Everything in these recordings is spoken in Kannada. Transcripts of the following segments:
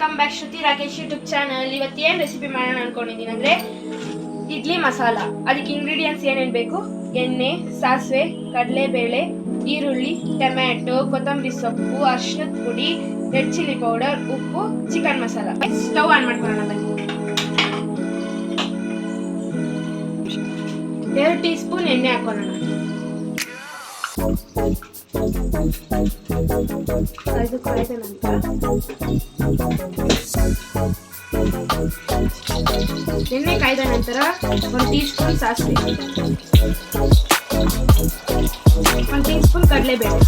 Welcome back Shruti Rakesh YouTube channel ಇವತ್ತು ಏನು ರೆಸಿಪಿ ಮಾಡೋಣ ಅನ್ಕೊಂಡಿದ್ದೀನಿ ಅಂದರೆ ಇಡ್ಲಿ ಮಸಾಲ. ಅದಕ್ಕೆ ಇಂಗ್ರೀಡಿಯೆಂಟ್ಸ್ ಏನೇನು ಬೇಕು? ಎಣ್ಣೆ, ಸಾಸಿವೆ, ಕಡಲೆಬೇಳೆ, ಈರುಳ್ಳಿ, ಟೊಮ್ಯಾಟೊ, ಕೊತ್ತಂಬರಿ ಸೊಪ್ಪು ಅರ್ಶಿನದ ಪುಡಿ ರೆಡ್ ಚಿಲ್ಲಿ ಪೌಡರ್ ಉಪ್ಪು ಚಿಕನ್ ಮಸಾಲ. ಸ್ಟವ್ ಆನ್ ಮಾಡ್ಕೊಳ್ಳೋಣ ಬನ್ನಿ ಎರಡು ಟೀ ಸ್ಪೂನ್ ಎಣ್ಣೆ ಹಾಕೊಳ್ಳೋಣ. ಕಾಯ್ದ ನಂತರ ಎಣ್ಣೆ ಕಾಯ್ದ ನಂತರ ಒಂದು ಟೀ ಸ್ಪೂನ್ ಸಾಸಿವೆ. ಒಂದು ಟೀ ಸ್ಪೂನ್ ಕಡಲೆಬೇಳೆ.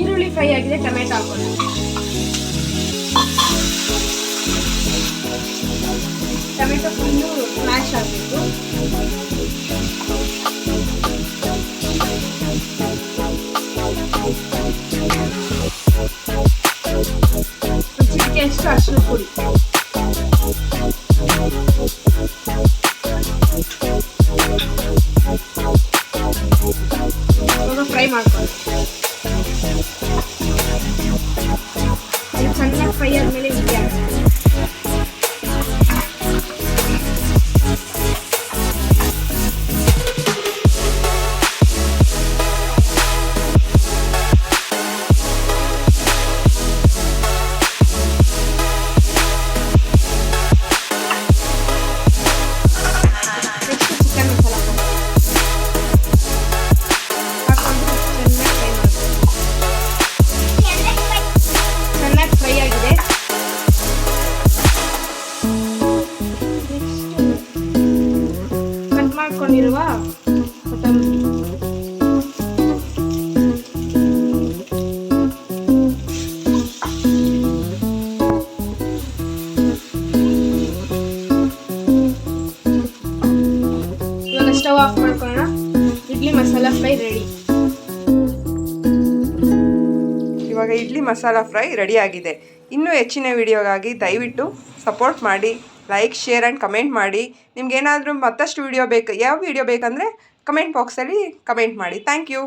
ಈರುಳ್ಳಿ ಫ್ರೈ ಆಗಿದೆ ಟೊಮೆಟೊ ಹಾಕೋಣ. ಟೊಮೆಟೊ ಫುಲ್ಲು ಸ್ಮ್ಯಾಶ್ ಆಗಬೇಕು. ಎಷ್ಟು ಅಷ್ಟು ಪುಡಿ ಇವಾಗ ಫ್ರೈ ಮಾಡ್ಕೊಳ್ಳಿ ಇದು ಕೊತ್ತಂಬರಿ ಇವಾಗ ಸ್ಟವ್ ಆಫ್ ಮಾಡ್ಕೊಳ್ಳೋಣ. ಇಡ್ಲಿ ಮಸಾಲ ಫ್ರೈ ರೆಡಿ ಇವಾಗ ಇಡ್ಲಿ ಮಸಾಲ ಫ್ರೈ ರೆಡಿಯಾಗಿದೆ ಇನ್ನೂ ಹೆಚ್ಚಿನ ವಿಡಿಯೋಗಾಗಿ ದಯವಿಟ್ಟು ಸಪೋರ್ಟ್ ಮಾಡಿ. ಲೈಕ್ ಶೇರ್ ಆ್ಯಂಡ್ ಕಮೆಂಟ್ ಮಾಡಿ. ನಿಮ್ಗೇನಾದರೂ ಮತ್ತಷ್ಟು ವೀಡಿಯೋ ಬೇಕು, ಯಾವ ವೀಡಿಯೋ ಬೇಕಂದರೆ ಕಮೆಂಟ್ ಬಾಕ್ಸಲ್ಲಿ ಕಮೆಂಟ್ ಮಾಡಿ. Thank you